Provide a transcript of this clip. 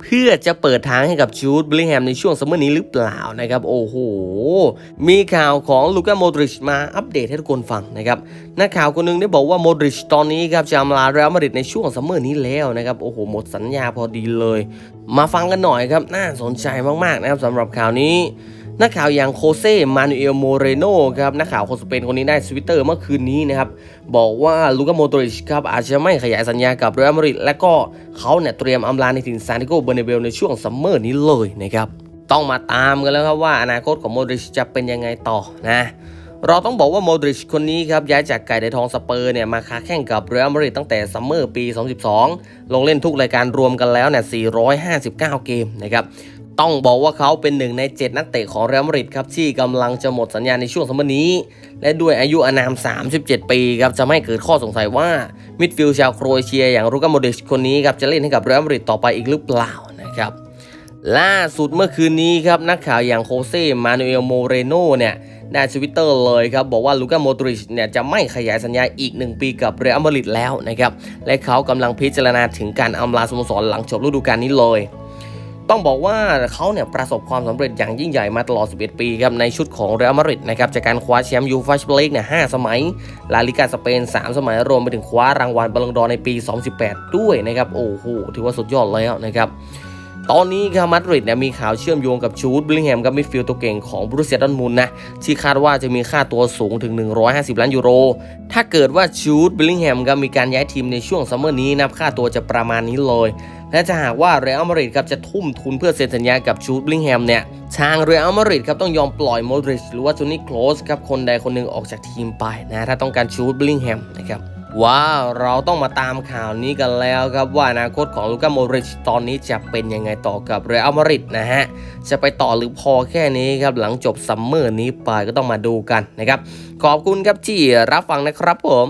เพื่อจะเปิดทางให้กับจูดบริแฮมในช่วงซัมเมอร์นี้หรือเปล่านะครับ โอ้โห มีข่าวของลูก้าโมดริชมาอัปเดตให้ทุกคนฟังนะครับนักข่าวคนหนึงได้บอกว่าโมดริชตอนนี้ครับจะมาลาเรอัลมาดริดในช่วงซัมเมอร์นี้แล้วนะครับโอ้โหหมดสัญญาพอดีเลย มาฟังกันหน่อยครับน่าสนใจมากๆนะครับสำหรับข่าวนี้ นักข่าวอย่างโคเซ่ มานูเอล โมเรโนครับนักข่าวคนสเปนคนนี้ได้สวิตเตอร์เมื่อคืนนี้นะครับ บอกว่าลูกาโมโดริชครับอาจจะไม่ขยายสัญญากับเรอัลมาดริดและก็เขาเนี่ยเตรียมอำลาในถิ่นซานติโกเบเนเบลในช่วงซัมเมอร์นี้เลยนะครับ ต้องมาตามกันแล้วครับว่าอนาคตของโมดริชจะเป็นยังไงต่อนะเราต้องบอกว่าโมดริชคนนี้ครับย้ายจากไก่ในทองสเปอร์เนี่ยมาค้าแข่งกับเรอัลมาดริดตั้งแต่ซัมเมอร์ปี 2012 ลงเล่นทุกรายการรวมกันแล้วเนี่ย 459 เกมนะครับ ต้องบอกว่าเขาเป็นหนึ่งใน 7 นักเตะของเรอัลมาดริดครับที่กำลังจะหมดสัญญาในช่วงซัมเมอร์นี้ และด้วยอายุอานาม 37 ปีครับจะไม่เกิดข้อสงสัยว่ามิดฟิลด์ชาวโครเอเชียอย่างรูกาโมดริชคนนี้ครับจะเล่นให้กับเรอัลมาดริดต่อไปอีกหรือเปล่านะครับล่าสุดเมื่อคืนนี้ครับนักข่าวอย่างโคเซมานูเอลโมเรโนเนี่ยได้ทวิตเตอร์เลยครับ บอกว่าลูก้าโมดริชเนี่ยจะไม่ขยายสัญญาอีก 1 ปีกับเรอัลมาดริดแล้วนะครับ และเขากำลังพิจารณาถึงการอำลาสโมสรหลังจบฤดูกาลนี้เลย ต้องบอกว่าเขาเนี่ยประสบความสำเร็จอย่างยิ่งใหญ่มาตลอด 11 ปีครับในชุดของเรอัลมาดริดนะครับจากการคว้าแชมป์ยูฟ่าแชมเปี้ยนลีกเนี่ย5สมัย ลาลิกาสเปน 3 สมัยรวมไปถึงคว้ารางวัลบอลลงดอร์ในปี 2018 ด้วยนะครับโอ้โหถือว่าสุดยอดแล้วนะครับ ตอนนี้ครับมาดริดเนี่ยมีข่าวเชื่อมโยงกับชูดบลิงแฮมกับมิดฟิลด์ตัวเก่งของบรูเซียดอนมุนนะที่คาดว่าจะมีค่าตัวสูงถึง 150 ล้านยูโร ถ้าเกิดว่าชูดบลิงแฮมก็มีการย้ายทีมในช่วงซัมเมอร์นี้นับค่าตัวจะประมาณนี้เลยและถ้าหากว่าเรอัลมาดริดครับจะทุ่มทุนเพื่อเซ็นสัญญากับชูดบลิงแฮมเนี่ยทางเรอัลมาดริดครับต้องยอมปล่อยโมดริชหรือว่าโจนี่โคลสครับคนใดคนหนึ่งออกจากทีมไปนะถ้าต้องการชูดบลิงแฮมนะครับ ว้าวเราต้องมาตามข่าวนี้กันแล้วครับว่าอนาคตของลูก้าโมริชตอนนี้จะเป็นยังไงต่อกับเรอัลมาดริดนะฮะ จะไปต่อหรือพอแค่นี้ครับ หลังจบซัมเมอร์นี้ไปก็ต้องมาดูกันนะครับ ขอบคุณครับที่รับฟังนะครับผม